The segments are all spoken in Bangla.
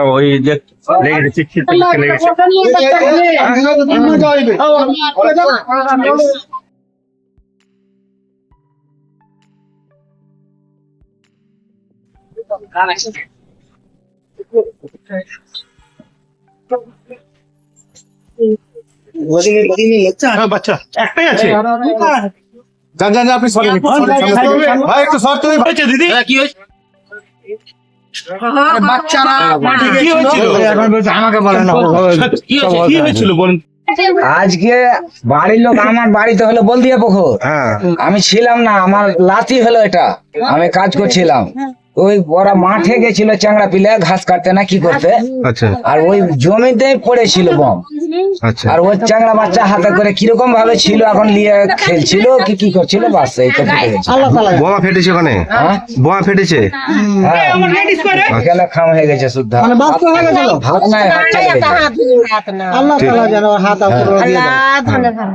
ওই বাচ্চা। একটাই আছে। যান যান যান, আপনি সরেন একটু, সরেন, সামনে সরেন। ভাই একটু সর তুমি হয়েছে দিদি। কি হয়েছে? বাচ্চারা কি হয়েছিল আমাকে বলে কি হয়েছিল বলুন? আজকে বাড়ির লোক আমার বাড়িতে হলো বলদিয়া পুকুর। হ্যাঁ। আমি ছিলাম না আমার লাতি হলো এটা। আমি কাজ করছিলাম। ওই ওরা মাঠে গেছিল চ্যাংড়া পিলে ঘাস কাটতে না কি করতে? আচ্ছা। আর ওই জমিতে পড়েছিল বম। আচ্ছা। আর ওই চ্যাংড়া বাচ্চা হাতে করে কীরকম ভাবে ছিল এখন নিয়ে খেলছিল কি কি করছিল বাস এই তো বোমা ফেটেছে ওখানে? হ্যাঁ? বোমা ফেটেছে? হ্যাঁ। খাম হয়ে গেছে শুদ্ধ। ভাত নাই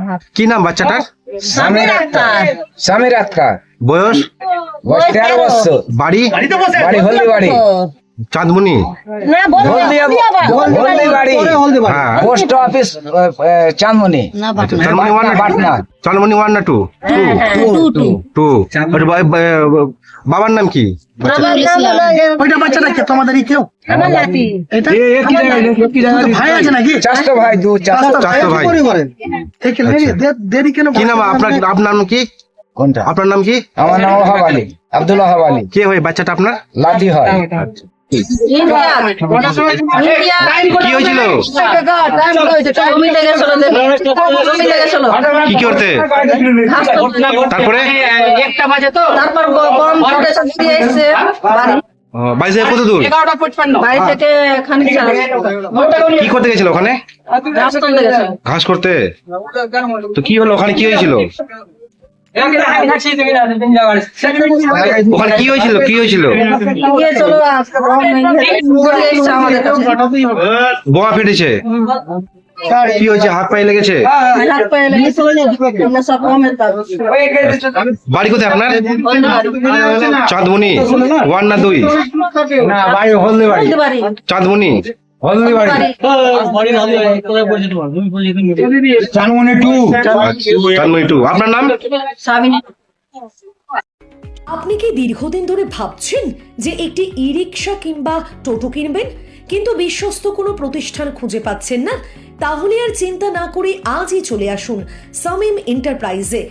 হাত কি নাম বাচ্চাটার? স্বামীর আক্তার স্বামীর আক্তার বয়স বয়স তেরো বছর বাড়ি বাড়ি হলদি বাড়ি চাঁদমুনি হলদিয়া হলদি বাড়ি হ্যাঁ পোস্ট অফিস চাঁদমণি আচ্ছা, চাঁদমুনি ওয়ান না পাটনা চাঁদমুনি ওয়ান না টু টু আচ্ছা, বা- বা- বাবার নাম কি? ওইটা বাচ্চাটা কে তোমাদের কেউ ভাই আছে নাকি? চারটো ভাই দু চারটো চারটো ভাই এই কে- দেরি- দে- দেরি কেন কি নাম আপনার আপনার নাম কি? কোনটা? আপনার নাম কি? আমার নাম ওহাব আলী আব্দুল ওহাব আলী। কে হয় বাচ্চাটা আপনার? লাদি হয়। কি হয়েছিল? কি করতে? তারপরে? একটা বাজে তো। তারপর গরম দিয়ে এসছে। বাড়ি। থেকে কত দূর? বাড়ি থেকে কি করতে গেছিল ওখানে? ঘাস করতে? তো কি হলো? ওখানে কি হয়েছিল? ওখানে কি হয়েছিল কি হয়েছিল বোমা ফেটেছে কি হয়েছে হাত পায়ে লেগেছে হাত পায়ে লেগেছে আমরা সব কমের কাজ বাড়ি কোথায় আপনার চাঁদমুনি ওয়ান না দুই না আপনার নাম? আপনি কি দীর্ঘদিন ধরে ভাবছেন যে একটি ই রিক্সা কিংবা টোটো কিনবেন? কিন্তু বিশ্বস্ত কোনো প্রতিষ্ঠান খুঁজে পাচ্ছেন না? তাহলে আর চিন্তা না করে আজই চলে আসুন সামিম এন্টারপ্রাইজে।